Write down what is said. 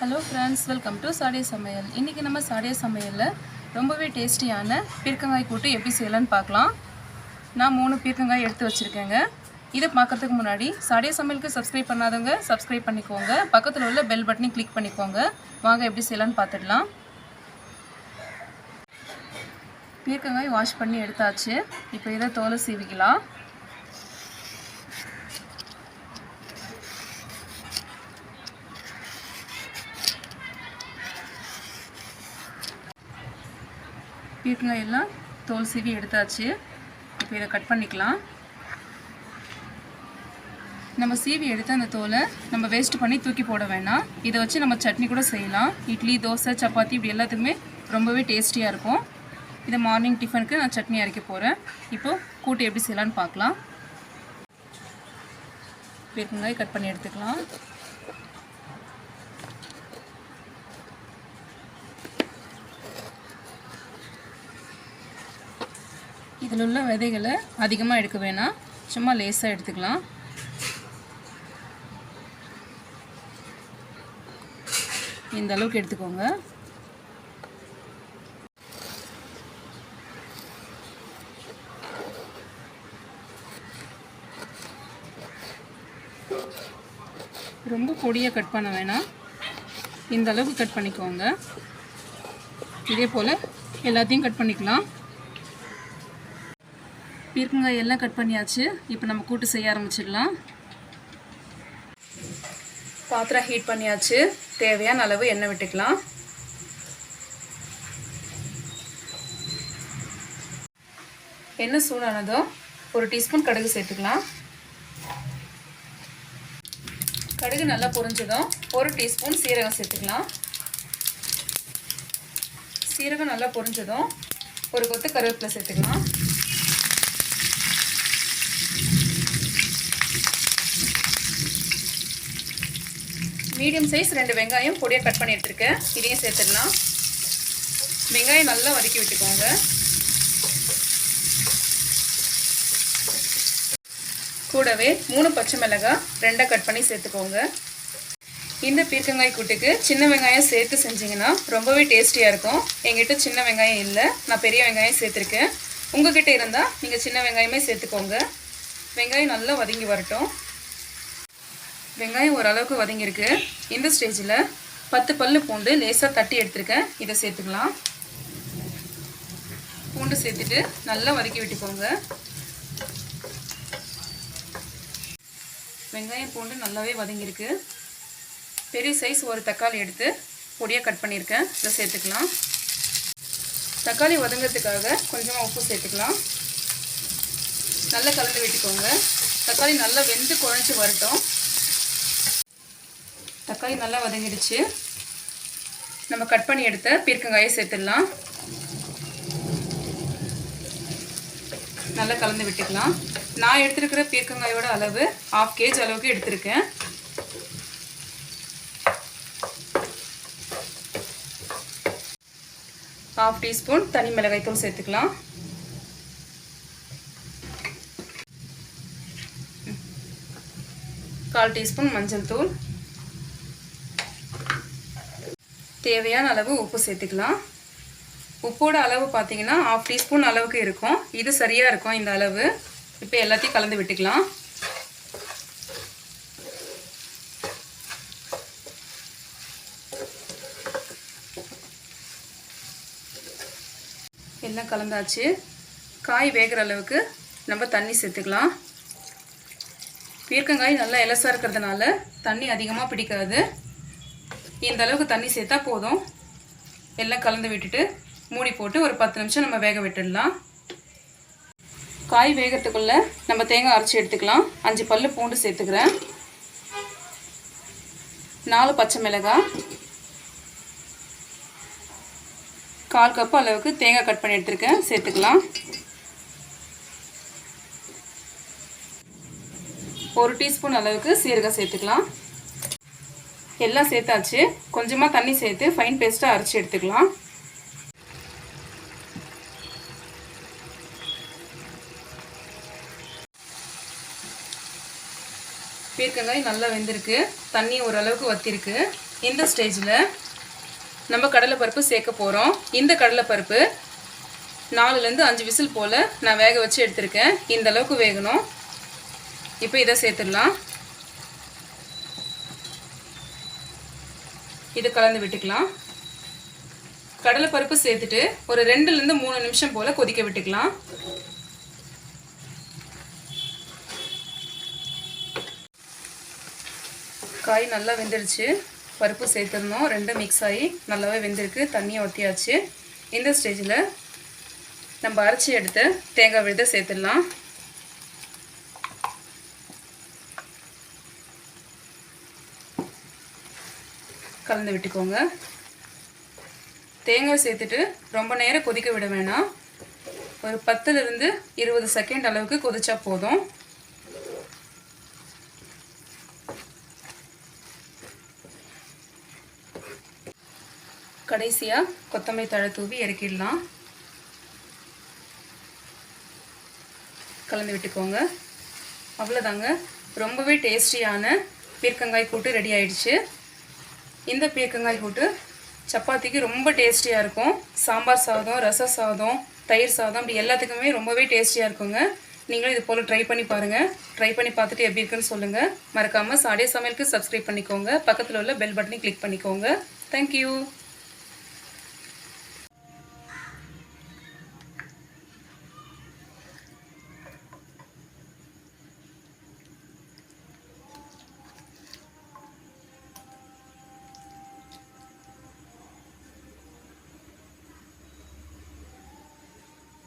Hello friends welcome to சாடிய சமையல் இன்றைக்கி நம்ம சாடிய சமையலில் ரொம்பவே டேஸ்டியான பீர்க்கங்காய் கூட்டு எப்படி செய்யலான்னு பார்க்கலாம். நான் மூணு பீர்க்கங்காய் எடுத்து வச்சுருக்கேங்க. இதை பார்க்கறதுக்கு முன்னாடி சாடிய சமையலுக்கு சப்ஸ்கிரைப் பண்ணாதவங்க சப்ஸ்கிரைப் பண்ணிக்கோங்க. பக்கத்தில் உள்ள பெல் பட்டனையும் கிளிக் பண்ணிக்கோங்க. வாங்க எப்படி செய்யலான்னு பார்த்துடலாம். பீர்க்கங்காய் வாஷ் பண்ணி எடுத்தாச்சு. இப்போ இதை தோலை சீவிக்கலாம். பீர்க்கங்காய் எல்லாம் தோல் சீவி எடுத்தாச்சு. இப்போ இதை கட் பண்ணிக்கலாம். நம்ம சீவி எடுத்து அந்த தோலை நம்ம வேஸ்ட் பண்ணி தூக்கி போட வேணாம். இதை வச்சு நம்ம சட்னி கூட செய்யலாம். இட்லி தோசை சப்பாத்தி இப்படி எல்லாத்துக்குமே ரொம்பவே டேஸ்டியாக இருக்கும். இதை மார்னிங் டிஃபனுக்கு நான் சட்னி அரைக்க போகிறேன் இப்போது கூட்டு எப்படி செய்யலான்னு பார்க்கலாம். பெருங்காய் கட் பண்ணி எடுத்துக்கலாம். இதில் உள்ள விதைகளை அதிகமாக எடுக்க வேணாம். சும்மா லேசாக எடுத்துக்கலாம். இந்த அளவுக்கு எடுத்துக்கோங்க. ரொம்ப பொடியாக கட் பண்ண வேணாம். இந்த அளவுக்கு கட் பண்ணிக்கோங்க. இதே போல் எல்லாத்தையும் கட் பண்ணிக்கலாம். பீர்க்கங்காய் எல்லாம் கட் பண்ணியாச்சு. இப்போ நம்ம கூட்டு செய்ய ஆரம்பிச்சிடலாம். பாத்திரம் ஹீட் பண்ணியாச்சு. தேவையான அளவு எண்ணெய் விட்டுக்கலாம். எண்ணெய் சூடானதும் ஒரு டீஸ்பூன் கடுகு சேர்த்துக்கலாம். கடுகு நல்லா பொரிஞ்சதும் ஒரு டீஸ்பூன் சீரகம் சேர்த்துக்கலாம். சீரகம் நல்லா பொரிஞ்சதும் ஒரு கொத்து கருவேப்பிலை சேர்த்துக்கலாம். மீடியம் சைஸ் ரெண்டு வெங்காயம் பொடியாக கட் பண்ணி எடுத்துருக்கேன். இதையும் சேர்த்துடலாம். வெங்காயம் நல்லா வதக்கி விட்டுக்கோங்க. கூடவே மூணு பச்சை மிளகாய் ரெண்டாக கட் பண்ணி சேர்த்துக்கோங்க. இந்த பீர்க்கங்காய் கூட்டுக்கு சின்ன வெங்காயம் சேர்த்து செஞ்சிங்கன்னா ரொம்பவே டேஸ்டியாக இருக்கும். எங்கிட்ட சின்ன வெங்காயம் இல்லை. நான் பெரிய வெங்காயம் சேர்த்துருக்கேன். உங்ககிட்ட இருந்தால் நீங்கள் சின்ன வெங்காயமே சேர்த்துக்கோங்க. வெங்காயம் நல்லா வதங்கி வரட்டும். வெங்காயம் ஓரளவுக்கு வதங்கியிருக்கு. இந்த ஸ்டேஜில் பத்து பல் பூண்டு லேசாக தட்டி எடுத்துருக்கேன். இதை சேர்த்துக்கலாம். பூண்டு சேர்த்துட்டு நல்லா வதக்கி விட்டுக்கோங்க. வெங்காயம் பூண்டு நல்லாவே வதங்கியிருக்கு. பெரிய சைஸ் ஒரு தக்காளி எடுத்து பொடியாக கட் பண்ணியிருக்கேன். இதை சேர்த்துக்கலாம். தக்காளி வதங்கிறதுக்காக கொஞ்சமாக உப்பு சேர்த்துக்கலாம். நல்லா கலந்து விட்டுக்கோங்க. தக்காளி நல்லா வெந்து குழஞ்சி வரட்டும். தக்காளி நல்லா வதங்கிடுச்சு. நம்ம கட் பண்ணி எடுத்த பீர்க்கங்காயை சேர்த்துடலாம். நல்லா கலந்து விட்டுக்கலாம். நான் எடுத்துருக்கிற பீர்க்கங்காயோட அளவு ஆஃப் கேஜ் அளவுக்கு எடுத்திருக்கேன். ஹாஃப் டீஸ்பூன் தனி மிளகாய் தூள் சேர்த்துக்கலாம். கால் டீஸ்பூன் மஞ்சள் தூள். தேவையான அளவு உப்பு சேர்த்துக்கலாம். உப்போட அளவு பார்த்தீங்கன்னா ஆஃப் டீஸ்பூன் அளவுக்கு இருக்கும். இது சரியாக இருக்கும் இந்த அளவு. இப்போ எல்லாத்தையும் கலந்து விட்டுக்கலாம். எல்லாம் கலந்தாச்சு. காய் வேகிற அளவுக்கு நம்ம தண்ணி சேர்த்துக்கலாம். பீர்க்கங்காய் நல்லா இலசாக இருக்கிறதுனால தண்ணி அதிகமாக பிடிக்காது. இந்த அளவுக்கு தண்ணி சேர்த்தா போதும். எல்லாம் கலந்து விட்டுட்டு மூடி போட்டு ஒரு பத்து நிமிஷம் நம்ம வேக விட்டுடலாம். காய் வேகிறதுக்குள்ளே நம்ம தேங்காய் அரைச்சி எடுத்துக்கலாம். அஞ்சு பல் பூண்டு சேர்த்துக்கிறேன். நாலு பச்சை மிளகாய். கால் கப்பு அளவுக்கு தேங்காய் கட் பண்ணி எடுத்துருக்கேன். சேர்த்துக்கலாம். ஒரு டீஸ்பூன் அளவுக்கு சீரகம் சேர்த்துக்கலாம். எல்லாம் சேர்த்தாச்சு. கொஞ்சமாக தண்ணி சேர்த்து ஃபைன் பேஸ்ட்டாக அரைச்சி எடுத்துக்கலாம். பீர்க்கங்காய் நல்லா வெந்திருக்கு. தண்ணி ஓரளவுக்கு வத்திருக்கு. இந்த ஸ்டேஜில் நம்ம கடலைப்பருப்பு சேர்க்க போகிறோம் இந்த கடலைப்பருப்பு நாலுலேருந்து அஞ்சு விசில் போல் நான் வேக வச்சு எடுத்திருக்கேன். இந்த அளவுக்கு வேகணும். இப்போ இதை சேர்த்துடலாம். இது கலந்து விட்டுக்கலாம். கடலைப்பருப்பு சேர்த்துட்டு ஒரு ரெண்டுலேருந்து மூணு நிமிஷம் போல் கொதிக்க விட்டுக்கலாம். காய் நல்லா வெந்துடுச்சு. பருப்பு சேர்த்துருந்தோம் ரெண்டும் மிக்ஸ் ஆகி நல்லாவே வெந்திருக்கு. தண்ணியை ஊற்றியாச்சு இந்த ஸ்டேஜில் நம்ம அரைச்சி எடுத்து தேங்காய் விழுத சேர்த்துடலாம். கலந்து விட்டுக்கோங்க தேங்காய் சேர்த்துட்டு ரொம்ப நேரம் கொதிக்க விட வேணாம். ஒரு பத்துலேருந்து இருபது செகண்ட் அளவுக்கு கொதிச்சா போதும். கடைசியாக கொத்தமல்லி தழை தூவி இறக்கிடலாம். கலந்து விட்டுக்கோங்க. அவ்வளோதாங்க ரொம்பவே டேஸ்டியான பீர்க்கங்காய் கூட்டு ரெடி ஆயிடுச்சு. இந்த பீர்க்கங்காய் கூட்டு சப்பாத்திக்கு ரொம்ப டேஸ்டியாக இருக்கும். சாம்பார் சாதம் ரச சாதம் தயிர் சாதம் அப்படி எல்லாத்துக்குமே ரொம்பவே டேஸ்டியாக இருக்குங்க. நீங்களும் இது போல் ட்ரை பண்ணி பாருங்கள் ட்ரை பண்ணி பார்த்துட்டு எப்படி இருக்குன்னு சொல்லுங்கள் மறக்காமல் சாடிய சமையலுக்கு சப்ஸ்கிரைப் பண்ணிக்கோங்க. பக்கத்தில் உள்ள பெல் பட்டனை கிளிக் பண்ணிக்கோங்க. தேங்க்யூ